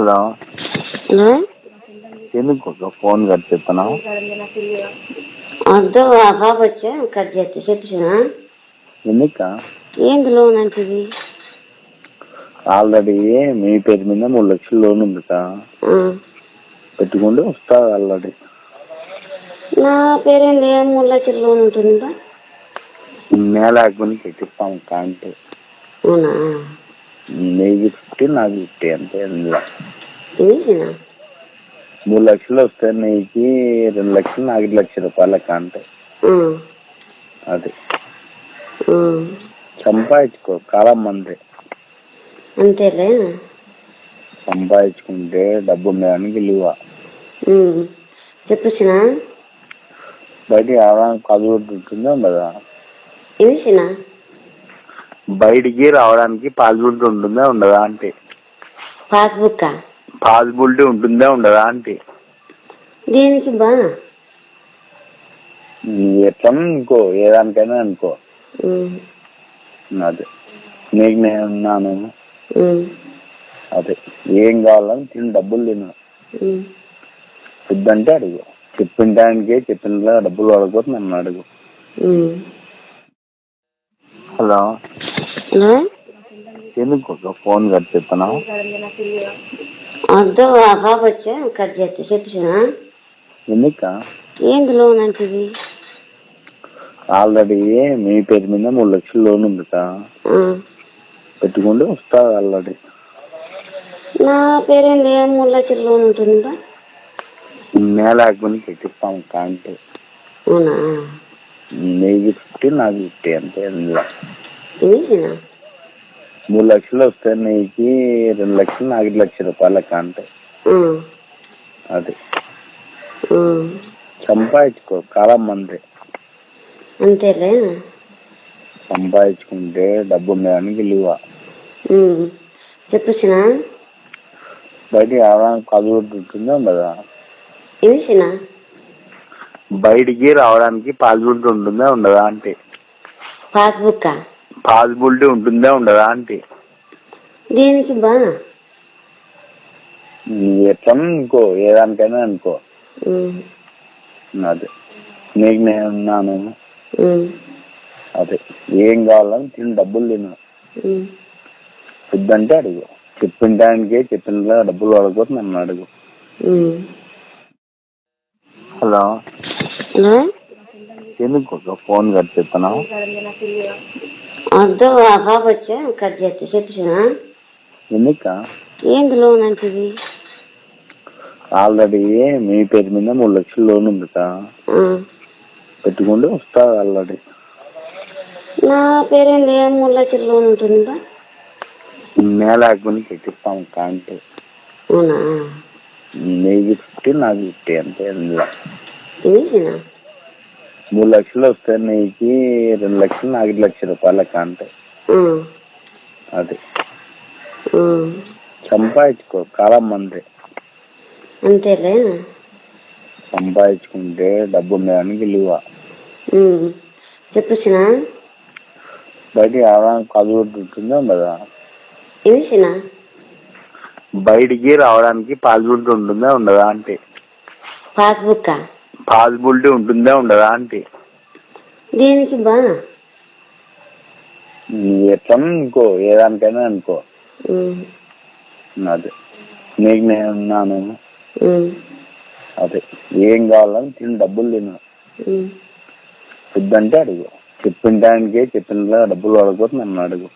Hello. ఎందుకు phone cut చెప్తున్నావు వద్దు ఆ బాబు వచ్చా? కట్ చేస్తే. చెప్పినా? ఎందుక? ఏంది లోన్ అంటే ఇది ఆల్రెడీ మీ పేరు మీద మూడు లక్షలు లోన్ ఉంది. పెట్టుకుంటే వస్తా ఆల్రెడీ. నా పేరేంది మూడు లక్షల లోన్ ఉంటుందా? నేల ఆకుని పెట్టిస్తాం కాంటే అవునా? నీకు ఫిఫ్టీ నాకు ఫిఫ్టీ అంతే అందులో మూడు లక్షలు వస్తే నీకు రెండు లక్షలు నాకు ఐదు లక్షల రూపాయల కాంటే అది. సంపాదించుకో కాలం మంది అంతేలే? సంపాదించుకుంటే డబ్బు ఉండడానికి విలువ చెప్పొచ్చిన ఉంటుందా ఉండదా? ఏంటినా బయటికి రావడానికి పాసిబిలిటీ ఉంటుందా ఉండదా అంటే పాస్బుక్ పాసిబిలిటీ ఉంటుందా ఉండదా అంటే దేనికి బా? ఎట్లా అనుకో ఏ దానికైనా అనుకో. ఉమ్, అదే. నీకు నేను ఉన్నాను. ఉమ్, అదే. ఏం కావాలని తిని డబ్బులు తిను. ఉమ్. వద్దంటే అడుగు. చెప్పిన టైంకి చెప్పిన డబ్బులు అడగకపోతే నన్ను అడుగు. ఉమ్. హలో? ఎందుకు ఫోన్ కట్ చెప్తున్నావు వద్దు ఆ బాబు వచ్చా? కట్ చేస్తే చెప్పినా ఎందుక? ఏంది లోన్ అంటే ఆల్రెడీ మీ పేరు మీద మూడు లక్షలు లోన్ ఉంది. పెట్టుకుంటే వస్తా ఆల్రెడీ. నా పేరేంది? ఏం మూడు లక్షల లోన్ ఉంటుందా నేల ఆకుని పెట్టిస్తాం కాంటే అవునా? నీకు ఫిఫ్టీ నాకు ఫిఫ్టీ అంతే అందులో. మూడు లక్షలు వస్తే నీకు రెండు లక్షలు నాకు ఐదు లక్షల రూపాయల కాంటే అది. సంపాదించుకో కాలం మంది. అంతేలే. సంపాదించుకుంటే డబ్బు ఉండడానికి విలువ చెప్పొచ్చిన? బయటికి రావడానికి ఉంటుందా ఉండదా? బయటికి రావడానికి పాసిబిలిటీ ఉంటుందా ఉండదా అంటే. పాస్బుక్ పాసిబిలిటీ ఉంటుందా ఉండదా అంటే? దేనికి బా. ఎట్లా అనుకో ఏ దానికైనా అనుకో అదే. నీకు నేను ఉన్నాను. అదే. ఏం కావాలని తిని డబ్బులు తిను. వద్దంటే అడుగు. చెప్పిన టైంకి చెప్పిన డబ్బులు అడగకపోతే నన్ను అడుగు. హలో? ఎందుకు ఫోన్ కట్ చెప్తున్నావు వద్దు ఆ బాబు వచ్చా? కట్ చేస్తే చెప్పిన ఎందుక? ఏంది లోన్ అంటే ఆల్రెడీ మీ పేరు మీద మూడు లక్షలు లోన్ ఉంది. పెట్టుకుంటే వస్తా ఆల్రెడీ. నా పేరేంది ఏం మూడు లక్షల లోన్ ఉంటుందా నేల ఆకుని పెట్టిస్తాం కాంటే అవునా? నీకు ఫిఫ్టీ నాకు ఫిఫ్టీ అంతే అందులో. మూడు లక్షలు వస్తే నీకు రెండు లక్షలు నాకు ఐదు లక్షల రూపాయల కాంటే. అది. సంపాదించుకో కాలం మంది అంతేలే. సంపాదించుకుంటే డబ్బు ఉండడానికి విలువ. బయటికి రావడానికి ఉంటుందా ఉండదా బయటికి రావడానికి పాసిబిలిటీ ఉంటుందా ఉండదా అంటే. పాస్బుక్ పాసిబిలిటీ ఉంటుందా ఉండదా అంటే? దేనికి బా ఎట్లా అనుకో ఏ దానికైనా అనుకో అదే. నీకు నేను ఉన్నాను. అదే. ఏం కావాలని తిని డబ్బులు తిను. ఉమ్. వద్దంటే అడుగు. చెప్పిన టైంకి చెప్పిన డబ్బులు అడగకపోతే నన్ను అడుగు.